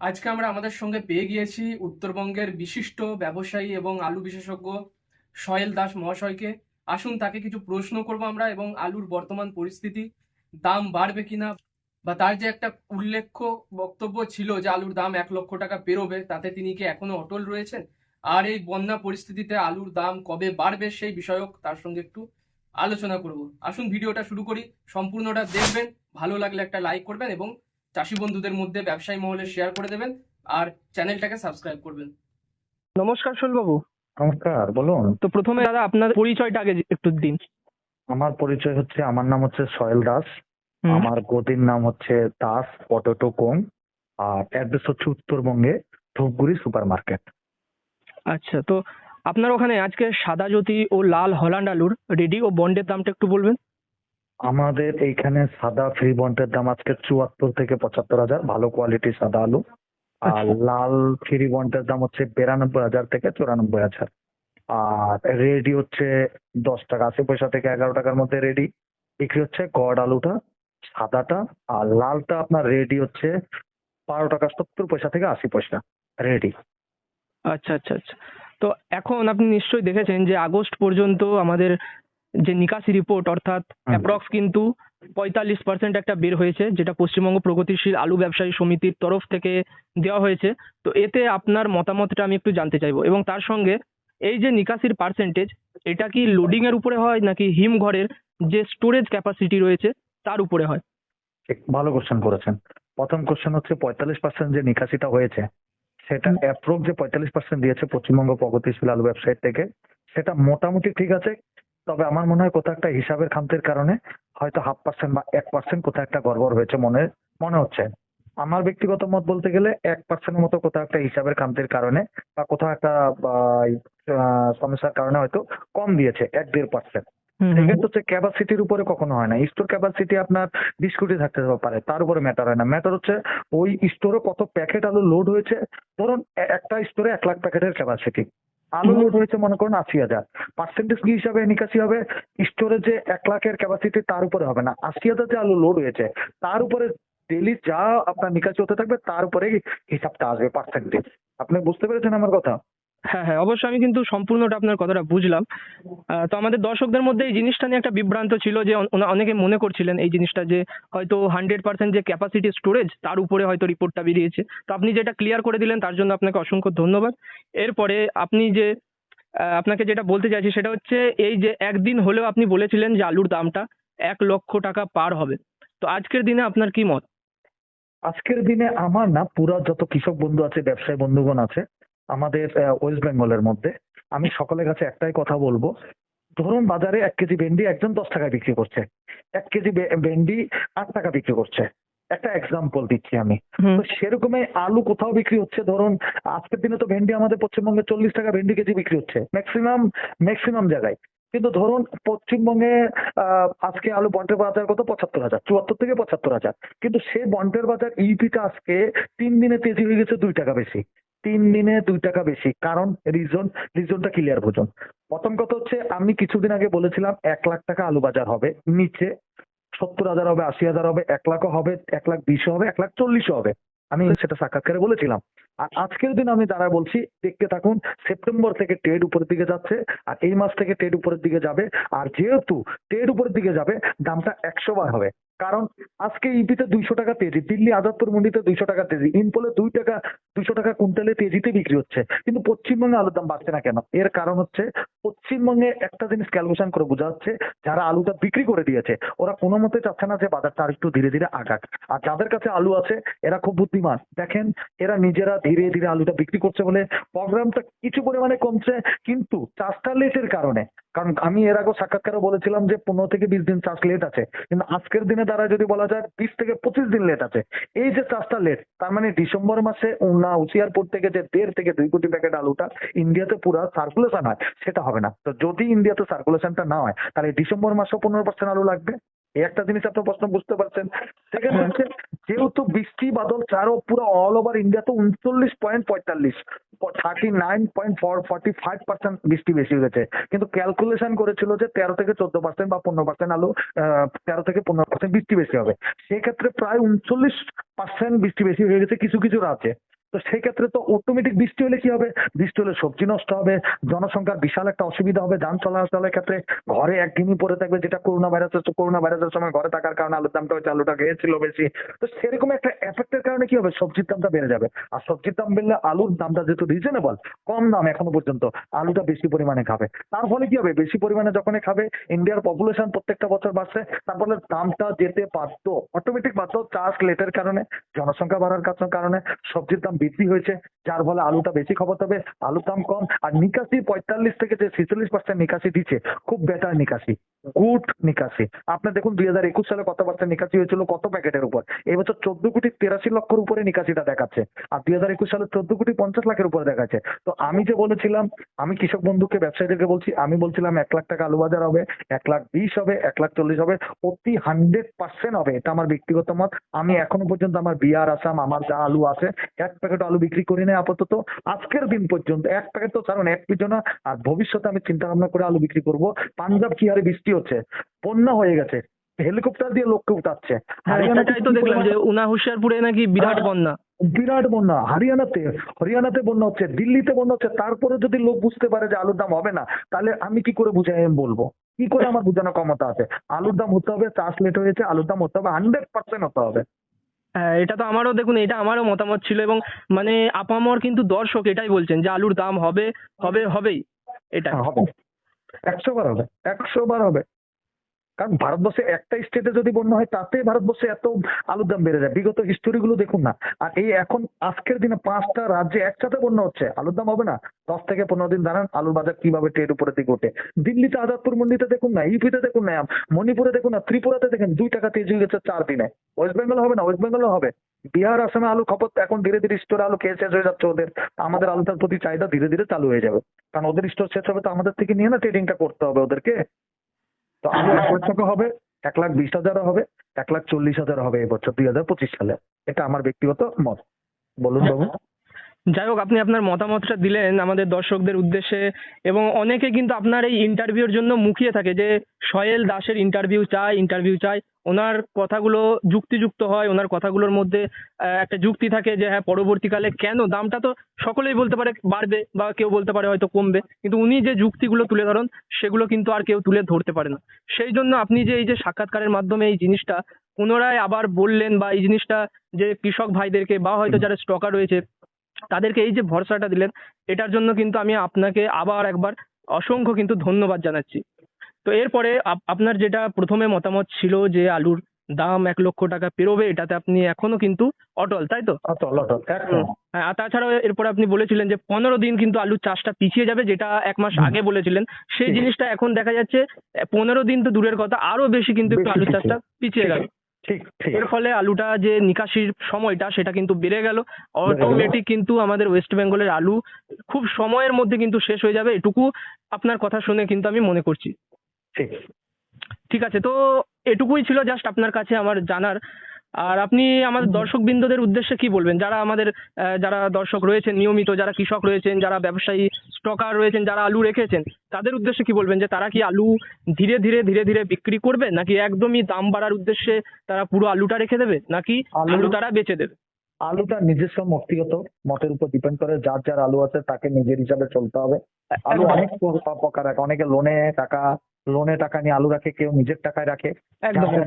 আজকে আমরা আমাদের সঙ্গে পেয়ে গিয়েছি উত্তরবঙ্গের বিশিষ্ট ব্যবসায়ী এবং আলু বিশেষজ্ঞ সয়েল দাস মহাশয়কে। আসুন তাকে কিছু প্রশ্ন করব আমরা এবং আলুর বর্তমান পরিস্থিতি, দাম বাড়বে কিনা বা তার যে একটা উল্লেখ্য বক্তব্য ছিল যে আলুর দাম এক লক্ষ টাকা পেরোবে, তাতে তিনি কি এখনও অটল রয়েছেন? আর এই বন্যা পরিস্থিতিতে আলুর দাম কবে বাড়বে সেই বিষয়ক তার সঙ্গে একটু আলোচনা করব। আসুন ভিডিওটা শুরু করি, সম্পূর্ণটা দেখবেন, ভালো লাগলে একটা লাইক করবেন এবং চাষি বন্ধুদের মধ্যে ব্যবসায়ী মহলে শেয়ার করে দেবেন আর চ্যানেলটাকে সাবস্ক্রাইব করবেন। নমস্কার শৈলবাবু নমস্কার বলুন। তো প্রথমে দাদা আপনার পরিচয়টা আগে একটু দিন। আমার পরিচয় হচ্ছে আমার নাম হচ্ছে সয়েল দাস। আমার গদির নাম হচ্ছে দাস পটেটো কোং আর অ্যাড্রেস হচ্ছে উত্তরবঙ্গে ধূপগুড়ি সুপার মার্কেট আচ্ছা তো আপনার ওখানে আজকে সাদা জ্যোতি ও লাল হল্যান্ড আলুর রেডি ও বন্ডের দামটা একটু বলবেন? আমাদের এইখানে সাদা ফ্রি বন্টের দাম আজকে চুয়াত্তর থেকে পঁচাত্তর হাজার ভালো কোয়ালিটির সাদা আলু। আর আচ্ছা। লাল ফ্রি বন্টের দাম হচ্ছে বিরানব্বই হাজার থেকে চুরানব্বই হাজার। আর রেডি হচ্ছে দশ টাকা আশি পয়সা থেকে এগারো টাকার মধ্যে রেডি বিক্রি হচ্ছে গড় আলুটা সাদাটা আর লালটা আপনার রেডি হচ্ছে বারো টাকা সত্তর পয়সা থেকে আশি পয়সা রেডি আচ্ছা আচ্ছা আচ্ছা। তো এখন আপনি নিশ্চয়ই দেখেছেন যে আগস্ট পর্যন্ত আমাদের যে নিকাশি রিপোর্ট অর্থাৎ। অ্যাপ্রক্স কিন্তু পঁয়তাল্লিশ পার্সেন্ট একটা বের হয়েছে যেটা পশ্চিমবঙ্গ প্রগতিশীল আলু ব্যবসায়ী সমিতির তরফ থেকে দেওয়া হয়েছে তো এতে আপনার মতামতটা আমি একটু জানতে চাইব এবং তার সঙ্গে এই যে নিকাশির পার্সেন্টেজ এটা কি লোডিং এর উপরে হয় নাকি হিমঘরের যে স্টোরেজ ক্যাপাসিটি রয়েছে তার উপরে হয় ভালো কোশ্চেন করেছেন প্রথম কোশ্চেন হচ্ছে পঁয়তাল্লিশ পার্সেন্ট যে নিকাশিটা হয়েছে সেটা হুম। অ্যাপ্রোক যে পঁয়তাল্লিশ পার্সেন্ট দিয়েছে পশ্চিমবঙ্গ প্রগতিশীল আলু ব্যবসায়ীর থেকে সেটা মোটামুটি ঠিক আছে তবে আমার মনে হয় কোথাও একটা হিসাবের খামতির কারণে হয়তো হাফ পার্সেন্ট বা এক পার্সেন্ট কোথাও একটা গড়বড় হয়েছে মনে মনে হচ্ছে। আমার ব্যক্তিগত মত বলতে গেলে এক পার্সেন্টের মতো কোথাও একটা হিসাবের খামতির কারণে বা কোথাও একটা সমস্যার কারণে হয়তো কম দিয়েছে এক দেড় পার্সেন্ট হুম। হচ্ছে ক্যাপাসিটির উপরে কখনো হয় না। স্টোর ক্যাপাসিটি আপনার বিশ কোটি থাকতে পারে তার উপরে ম্যাটার হয় না। ম্যাটার হচ্ছে ওই স্টোরে কত প্যাকেট আলু লোড হয়েছে। ধরুন একটা স্টোরে এক লাখ প্যাকেটের ক্যাপাসিটি আলু। লোড হয়েছে মনে করুন আশি হাজার। পার্সেন্টেজ কি হিসাবে নিকাশি হবে? স্টোরে যে এক লাখের ক্যাপাসিটি তার উপরে হবে না। আশি হাজার যে আলু লোড হয়েছে, তার উপরে ডেলি যা আপনার নিকাশি হতে থাকবে, তার উপরেই হিসাবটা আসবে পার্সেন্টেজ আপনি বুঝতে পেরেছেন আমার কথা? হ্যাঁ হ্যাঁ অবশ্যই আমি কিন্তু সম্পূর্ণটা আপনার কথাটা বুঝলাম। তো আমাদের দর্শকদের মধ্যে এই জিনিসটা নিয়ে একটা বিভ্রান্ত ছিল যে অন- অনেকে মনে করছিলেন এই জিনিসটা যে হয়তো হান্ড্রেড পার্সেন্ট যে ক্যাপাসিটি স্টোরেজ তার উপরে হয়তো রিপোর্টটা বেরিয়েছে। তো আপনি যেটা ক্লিয়ার করে দিলেন, তার জন্য আপনাকে অসংখ্য ধন্যবাদ। এরপরে আপনি যে আপনাকে যেটা বলতে চাইছি সেটা হচ্ছে এই যে একদিন হলেও আপনি বলেছিলেন যে আলুর দামটা এক লক্ষ টাকা পার হবে। তো আজকের দিনে আপনার কি মত? আজকের দিনে আমার না পুরা যত কৃষক বন্ধু আছে, ব্যবসায়ী বন্ধুগণ আছে আমাদের ওয়েস্ট বেঙ্গলের মধ্যে। আমি সকলের কাছে একটাই কথা বলব। ধরুন বাজারে এক কেজি ভেন্ডি একজন দশ টাকায় বিক্রি করছে। এক কেজি ভেন্ডি আট টাকা বিক্রি করছে। একটা এক্সাম্পল দিচ্ছি আমি। তো সেরকমই আলু কোথাও বিক্রি হচ্ছে? ধরুন আজকের দিনে তো ভেন্ডি আমাদের পশ্চিমবঙ্গে চল্লিশ টাকা ভেন্ডি কেজি বিক্রি হচ্ছে। ম্যাক্সিমাম ম্যাক্সিমাম জায়গায়। কিন্তু ধরুন পশ্চিমবঙ্গে আহ, আজকে আলু বন্টের বাজার কত? পঁচাত্তর হাজার। চুয়াত্তর থেকে পঁচাত্তর হাজার। কিন্তু সে বন্টের বাজার ইপিটা আজকে তিন দিনে তেজি হয়ে গেছে দুই টাকা বেশি। তিন দিনে দুই টাকা বেশি। কারণ রিজন রিজনটা ক্লিয়ার বুঝুন। প্রথম কথা হচ্ছে, আমি কিছুদিন আগে বলেছিলাম, এক লাখ টাকা আলু বাজার হবে, নিচে সত্তর হাজার হবে, আশি হাজার হবে, এক লাখও হবে, এক লাখ বিশও হবে, এক লাখ চল্লিশও হবে। আমি সেটা সাক্ষাৎকারে বলেছিলাম। আর আজকের দিন আমি দাঁড়ায় বলছি, দেখতে থাকুন, সেপ্টেম্বর থেকে ট্রেড উপরের দিকে যাচ্ছে, আর এই মাস থেকে ট্রেড উপরের দিকে যাবে। আর যেহেতু ট্রেড উপরের দিকে যাবে, দামটা একশো বার হবে। কারণ আজকে ইপিতে দুইশো টাকা তেজি, দিল্লি আজাদপুর মন্ডিতে দুইশো টাকা তেজি ইম্পোলে দুই টাকা, দুইশো টাকা কুইন্টালে তেজিতে বিক্রি হচ্ছে। কিন্তু পশ্চিমবঙ্গে আলুর দাম বাড়ছে না কেন? এর কারণ হচ্ছে পশ্চিমবঙ্গে একটা জিনিস ক্যালকুলেশন করে বোঝা যাচ্ছে, যারা আলুটা বিক্রি করে দিয়েছে, ওরা কোনো মতে চাচ্ছে না যে বাজারটা আর একটু ধীরে ধীরে আগাক। আর যাদের কাছে আলু আছে, এরা খুব বুদ্ধিমান। দেখেন, এরা নিজেরা ধীরে ধীরে আলুটা বিক্রি করছে বলে প্রোগ্রামটা কিছু পরিমাণে কমছে, কিন্তু চাষটা লেটের কারণে। কারণ আমি এর আগে সাক্ষাৎকারে বলেছিলাম যে পনেরো থেকে বিশ দিন চাষ লেট আছে। কিন্তু আজকের দিনে দ্বারা যদি বলা যায় বিশ থেকে পঁচিশ দিন লেট আছে, এই যে চাষটা লেট তার মানে ডিসেম্বর মাসে উনা উচিয়ারপুর থেকে যে দেড় থেকে দুই কোটি প্যাকেট আলুটা ইন্ডিয়াতে পুরো সার্কুলেশন হয়, সেটা হবে না। তো যদি ইন্ডিয়াতে সার্কুলেশনটা না হয়, তাহলে ডিসেম্বর মাসেও পনেরো পার্সেন্ট আলু লাগবে। একটা জিনিস আপনার প্রশ্ন বুঝতে পারছেন। সেকেন্ড হচ্ছে যেহেতু বৃষ্টি বাদল চারও পুরো অল ওভার ইন্ডিয়াতে উনচল্লিশ পয়েন্ট পঁয়তাল্লিশ thirty nine point four forty five percent বৃষ্টি বেশি হয়েছে। কিন্তু ক্যালকুলেশন করেছিল যে তেরো থেকে চোদ্দ পার্সেন্ট বা পনেরো পার্সেন্ট আলো আহ, তেরো থেকে পনেরো পার্সেন্ট বৃষ্টি বেশি হবে। সেক্ষেত্রে প্রায় উনচল্লিশ পার্সেন্ট বৃষ্টি বেশি হয়ে গেছে কিছু কিছু রাজ্যে। তো সেই ক্ষেত্রে তো অটোমেটিক বৃষ্টি হলে কি হবে? বৃষ্টি হলে সবজি নষ্ট হবে, জনসংখ্যার বিশাল একটা অসুবিধা হবে যান চলাচলের ক্ষেত্রে। ঘরে একদিনই পড়ে থাকবে যেটা করোনা ভাইরাসের করোনা ভাইরাসের সময় ঘরে থাকার কারণে আলুর দামটা হচ্ছে আলুটা গিয়েছিল বেশি। তো সেরকম একটা এফেক্টের কারণে কি হবে? সবজির দামটা বেড়ে যাবে। আর সবজির দাম বেড়লে আলুর দামটা যেহেতু রিজনেবল কম দাম এখনও পর্যন্ত, আলুটা বেশি পরিমাণে খাবে। তার ফলে কি হবে? বেশি পরিমাণে যখনই খাবে ইন্ডিয়ার পপুলেশন প্রত্যেকটা বছর বাড়ছে, তার ফলে দামটা যেতে বাধ্য অটোমেটিক বাধ্য চাষ লেটের কারণে, জনসংখ্যা বাড়ার কারণে, সবজির দাম বৃদ্ধি হয়েছে, যার ফলে আলুটা বেশি খবর হবে, আলুর দাম কম, আর নিকাশি পঁয়তাল্লিশ থেকে যে ছেচল্লিশ পার্সেন্ট নিকাশি দিচ্ছে, খুব বেটার নিকাশি গুড নিকাশি। আপনি দেখুন, দুই হাজার একুশ সালে কত পার্সেন্ট নিকাশি হয়েছিল, কত প্যাকেটের উপর? এই বছর চোদ্দ কোটি তেরাশি লক্ষের উপরে নিকাশিটা দেখাচ্ছে, আর দুই হাজার একুশ সালে চোদ্দ কোটি পঞ্চাশ লাখের উপরে দেখাচ্ছে। তো আমি যে বলেছিলাম, আমি কৃষক বন্ধুকে, ব্যবসায়ীদেরকে বলছি, আমি বলছিলাম এক লাখ টাকা আলু বাজার হবে, এক লাখ বিশ হবে, এক লাখ চল্লিশ হবে, অতি হান্ড্রেড পার্সেন্ট হবে, এটা আমার ব্যক্তিগত মত। আমি এখনও পর্যন্ত আমার বিহার আসাম, আমার যা আলু আছে, এক প্যাকেট আলু বিক্রি করি না আপাতত। আজকের দিন পর্যন্ত এক প্যাকেট তো ছাড়ুন এক পিছু না আর ভবিষ্যতে আমি চিন্তা ভাবনা করে আলু বিক্রি করব। পাঞ্জাব কি হারে বৃষ্টি হচ্ছে? বন্যা হয়ে গেছে। হেলিকপ্টার দিয়ে লোককে উঠাচ্ছে। হ্যাঁ তো দেখলাম যে উনা হুশিয়ারপুরে নাকি বিরাট হ্যাঁ। বন্যা। বিরাট বন্যা। হরিয়ানাতে হরিয়ানাতে বন্যা হচ্ছে দিল্লিতে বন্যা হচ্ছে। তারপরে যদি লোক বুঝতে পারে যে আলুর দাম হবে না তাহলে আমি কি করে বুঝাই আমি বলব? কি করে আমার বোঝানোর ক্ষমতা আছে? আলুর দাম হতে হবে চাষ লেট হয়েছে আলুর দাম হতে হবে হান্ড্রেড পার্সেন্ট হতে হবে। হ্যাঁ এটা তো আমারও দেখুন এটা আমারও মতামত ছিল এবং মানে আপামর কিন্তু দর্শক এটাই বলছেন যে আলুর দাম হবে হবে হবেই এটা হ্যাঁ, হবে। একশো বার হবে একশো বার হবে। কারণ ভারতবর্ষে একটা স্টেটে যদি বন্যা হয়, তাতে ভারতবর্ষে এত আলুর দাম বেড়ে যায়। বিগত হিস্টোরি গুলো দেখুন না। আর এই এখন, আজকের দিনে পাঁচটা রাজ্যে একসাথে বন্যা হচ্ছে। আলুর দাম হবে না। দশ থেকে পনেরো দিন দাঁড়ান, আলুর বাজার কীভাবে ট্রেড উপরে দিকে ওঠে। দিল্লিতে আজাদপুর মন্ডিতে দেখুন না ইউপিতে দেখুন না, মণিপুরে দেখুন না, ত্রিপুরাতে দেখেন দুই টাকা তেজ গেছে চার দিনে। ওয়েস্ট বেঙ্গল হবে না ওয়েস্ট বেঙ্গলও হবে। বিহার, আসামে আলু খপত, এখন ধীরে ধীরে স্টোরে আলু খেয়ে শেষ হয়ে যাচ্ছে ওদের। আমাদের আলুটার প্রতি চাহিদা ধীরে ধীরে চালু হয়ে যাবে। কারণ ওদের স্টোর শেষ হবে তো আমাদের থেকে নিয়ে না ট্রেডিংটা করতে হবে ওদেরকে। তো আমি এক টাকা হবে? এক লাখ বিশ হাজারও হবে এক লাখ চল্লিশ হাজার হবে এবছর দুই হাজার পঁচিশ সালে। এটা আমার ব্যক্তিগত মত। বলুন বাবু। যাই হোক, আপনি আপনার মতামতটা দিলেন আমাদের দর্শকদের উদ্দেশ্যে এবং অনেকে কিন্তু আপনার এই ইন্টারভিউর জন্য মুখিয়ে থাকে যে সয়েল দাসের ইন্টারভিউ চাই ইন্টারভিউ চাই। ওনার কথাগুলো যুক্তিযুক্ত হয়, ওনার কথাগুলোর মধ্যে একটা যুক্তি থাকে যে হ্যাঁ পরবর্তীকালে কেন? দামটা তো সকলেই বলতে পারে বাড়বে বা কেউ বলতে পারে হয়তো কমবে। কিন্তু উনি যে যুক্তিগুলো তুলে ধরেন, সেগুলো কিন্তু আর কেউ তুলে ধরতে পারে না। সেই জন্য আপনি যে এই যে সাক্ষাৎকারের মাধ্যমে এই জিনিসটা পুনরায় আবার বললেন বা এই জিনিসটা যে কৃষক ভাইদেরকে বা হয়তো যারা স্টকার রয়েছে তাদেরকে এই যে ভরসাটা দিলেন এটার জন্য কিন্তু আমি আপনাকে আবার একবার অসংখ্য কিন্তু ধন্যবাদ জানাচ্ছি। তো এরপরে আপনার যেটা প্রথমে মতামত ছিল যে আলুর দাম এক লক্ষ টাকা পেরোবে এটাতে আপনি এখনও কিন্তু অটল তাই তো? লটল একদম। হ্যাঁ আর তাছাড়াও এরপরে আপনি বলেছিলেন যে পনেরো দিন কিন্তু আলুর চাষটা পিছিয়ে যাবে যেটা এক মাস আগে বলেছিলেন সেই জিনিসটা এখন দেখা যাচ্ছে পনেরো দিন তো দূরের কথা আরও বেশি কিন্তু একটু আলুর চাষটা পিছিয়ে গেল। ঠিক ঠিক। এর ফলে আলুটা যে নিকাশির সময়টা সেটা কিন্তু বেড়ে গেল। অটোমেটিক কিন্তু আমাদের ওয়েস্ট বেঙ্গলের আলু খুব সময়ের মধ্যে কিন্তু শেষ হয়ে যাবে। এটুকু আপনার কথা শুনে কিন্তু আমি মনে করছি। ঠিক। ঠিক আছে তো এটুকুই ছিল জাস্ট আপনার কাছে আমার জানার। আর আপনি আমাদের দর্শক বিন্দুদের উদ্দেশ্যে কি বলবেন? যারা আমাদের যারা দর্শক রয়েছেন নিয়মিত যারা কৃষক রয়েছেন যারা ব্যবসায়ী স্টকার রয়েছেন যারা আলু রেখেছেন তাদের উদ্দেশ্যে কি বলবেন? যে তারা কি আলু ধীরে ধীরে ধীরে ধীরে বিক্রি করবে? নাকি একদমই দাম বাড়ার উদ্দেশ্যে তারা পুরো আলুটা রেখে দেবে? নাকি আলু- তারা বেচে দেবে? আলুটা নিজস্ব ব্যক্তিগত মতের উপর ডিপেন্ড করে। যার যার আলু আছে তাকে নিজের হিসাবে চলতে হবে। আলু অনেক প্র- প্রকার রাখে অনেকে লোনে টাকা লোনে টাকা নিয়ে আলু রাখে কেউ নিজের টাকায় রাখে।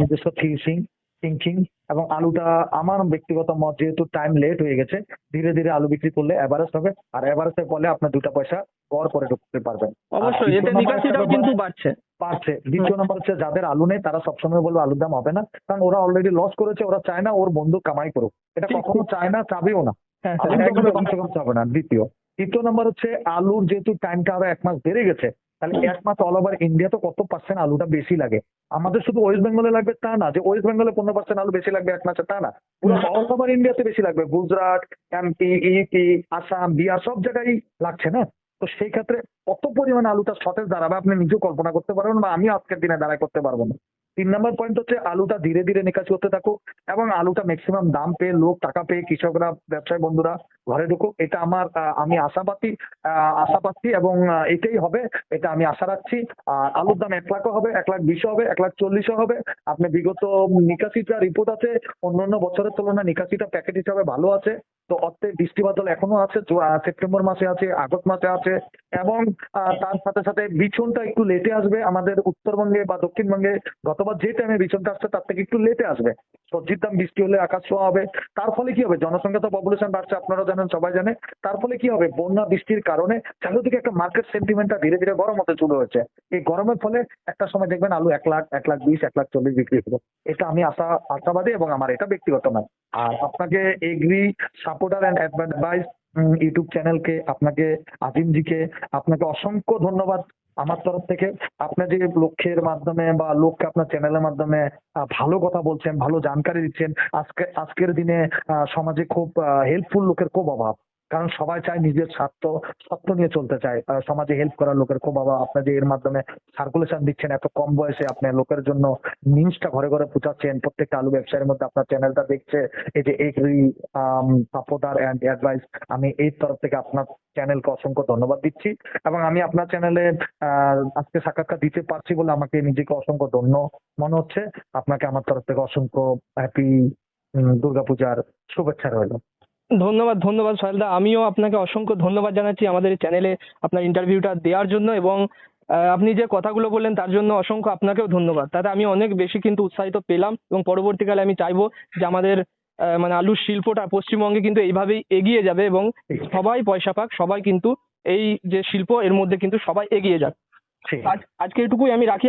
নিজস্ব থিঙ্কিং থিঙ্কিং এবং আলুটা আমার ব্যক্তিগত মত যেহেতু টাইম লেট হয়ে গেছে ধীরে ধীরে আলু বিক্রি করলে এভারেজ হবে। আর এভারেজের ফলে আপনার দুটা পয়সা গড় করে ঢুকতে পারবেন। অবশ্যই দ্বিতীয় এতে নিকাশিটাও কিন্তু বাড়ছে। পারছে দ্বিতীয় নম্বর হচ্ছে যাদের আলু নেই তারা সবসময় বলবে আলুর দাম হবে না কারণ ওরা অলরেডি লস করেছে ওরা চায় না ওর বন্ধু কামাই করুক। এটা কখনো চায় না চাবেও না। হ্যাঁ হ্যাঁ, কমসে কম চাবে না। দ্বিতীয়। তৃতীয় নম্বর হচ্ছে আলুর যেহেতু টাইমটা আরও এক মাস বেড়ে গেছে তাহলে এক মাস অল ওভার ইন্ডিয়া তো কত পার্সেন্ট আলুটা বেশি লাগে? আমাদের শুধু ওয়েস্ট বেঙ্গলে লাগবে তা না যে ওয়েস্ট বেঙ্গলে পনেরো পার্সেন্ট আলু বেশি লাগবে এক মাসে তা না। পুরো অল ওভার ইন্ডিয়াতে বেশি লাগবে। গুজরাট এমপি ইউপি আসাম বিহার সব জায়গায় লাগছে না? তো সেই ক্ষেত্রে কত পরিমাণ আলুটা সতেজ দাঁড়াবে আপনি নিজেও কল্পনা করতে পারবেন বা আমি আজকের দিনে দাঁড়ায় করতে পারব না। তিন নম্বর পয়েন্ট হচ্ছে আলুটা ধীরে ধীরে নিকাশ করতে থাকুক এবং আলুটা ম্যাক্সিমাম দাম পেয়ে, লোক টাকা পেয়ে, কৃষকরা, ব্যবসায়ী বন্ধুরা ঘরে ঢুকুক এটা আমার আমি আশাবাদী আশা পাচ্ছি এবং এটাই হবে, এটা আমি আশা রাখছি। আর আলুর দাম এক লাখও হবে, এক লাখ বিশও হবে, এক লাখ চল্লিশও হবে। আপনি বিগত নিকাশিটা রিপোর্ট আছে, অন্যান্য বছরের তুলনায় নিকাশিটা প্যাকেট হিসাবে ভালো আছে। তো অর্থে বৃষ্টি বাদল এখনও আছে সেপ্টেম্বর মাসে আছে, আগস্ট মাসে আছে এবং তার সাথে সাথে বিছনটা একটু লেটে আসবে আমাদের উত্তরবঙ্গে বা দক্ষিণবঙ্গে। গতবার যে টাইমে বিছনটা আসছে তার থেকে একটু লেটে আসবে। সবজির দাম বৃষ্টি হলে আকাশ ছোঁয়া হবে। তার ফলে কি হবে? জনসংখ্যা তো পপুলেশন বাড়ছে আপনারা জানেন, সবাই জানে। তার ফলে কি হবে? বন্যা, বৃষ্টির কারণে চারিদিকে একটা মার্কেট সেন্টিমেন্টটা ধীরে ধীরে গরম হতে শুরু হয়েছে। এই গরমের ফলে একটা সময় দেখবেন আলু এক লাখ এক লাখ বিশ, এক লাখ চল্লিশ বিক্রি হলো। এটা আমি আশা, আশাবাদী এবং আমার এটা ব্যক্তিগত নয়। আর আপনাকে agri supporter and advice YouTube চ্যানেলকে, আপনাকে আজিমজিকে, আপনাকে অসংখ্য ধন্যবাদ। আমার তরফ থেকে আপনি যে লক্ষ্যের মাধ্যমে বা লোককে আপনার চ্যানেলের মাধ্যমে ভালো কথা বলছেন, ভালো জানকারি দিচ্ছেন, আজকে, আজকের দিনে সমাজে খুব হেল্পফুল লোকের খুব অভাব। কারণ সবাই চায় নিজের স্বার্থ স্বার্থ নিয়ে চলতে চায়। সমাজে হেল্প করার লোকের খুব অভাব। আপনি যে এর মাধ্যমে সার্কুলেশন দিচ্ছেন, এত কম বয়সে আপনি লোকের জন্য নিউজটা ঘরে ঘরে পৌঁছাচ্ছেন, প্রত্যেকটা আলু ব্যবসায়ের মধ্যে আপনার চ্যানেলটা দেখছে, এই যে এগ্রি সাপোর্টার অ্যান্ড অ্যাডভাইস আমি এই তরফ থেকে আপনার চ্যানেলকে অসংখ্য ধন্যবাদ দিচ্ছি এবং আমি আপনার চ্যানেলে আজকে সাক্ষাৎকার দিতে পারছি বলে আমাকে নিজেকে অসংখ্য ধন্য মনে হচ্ছে। আপনাকে আমার তরফ থেকে অসংখ্য হ্যাপি দুর্গাপূজার শুভেচ্ছা রইল। ধন্যবাদ ধন্যবাদ সোহেলদা আমিও আপনাকে অসংখ্য ধন্যবাদ জানাচ্ছি আমাদের এই চ্যানেলে আপনার ইন্টারভিউটা দেওয়ার জন্য এবং আপনি যে কথাগুলো বললেন তার জন্য অসংখ্য আপনাকেও ধন্যবাদ। তাতে আমি অনেক বেশি কিন্তু উৎসাহিত পেলাম এবং পরবর্তীকালে আমি চাইব যে আমাদের মানে আলুর শিল্পটা পশ্চিমবঙ্গে কিন্তু এইভাবেই এগিয়ে যাবে এবং সবাই পয়সা পাক সবাই কিন্তু এই যে শিল্প এর মধ্যে কিন্তু সবাই এগিয়ে যাক। আজকে এটুকুই আমি রাখি।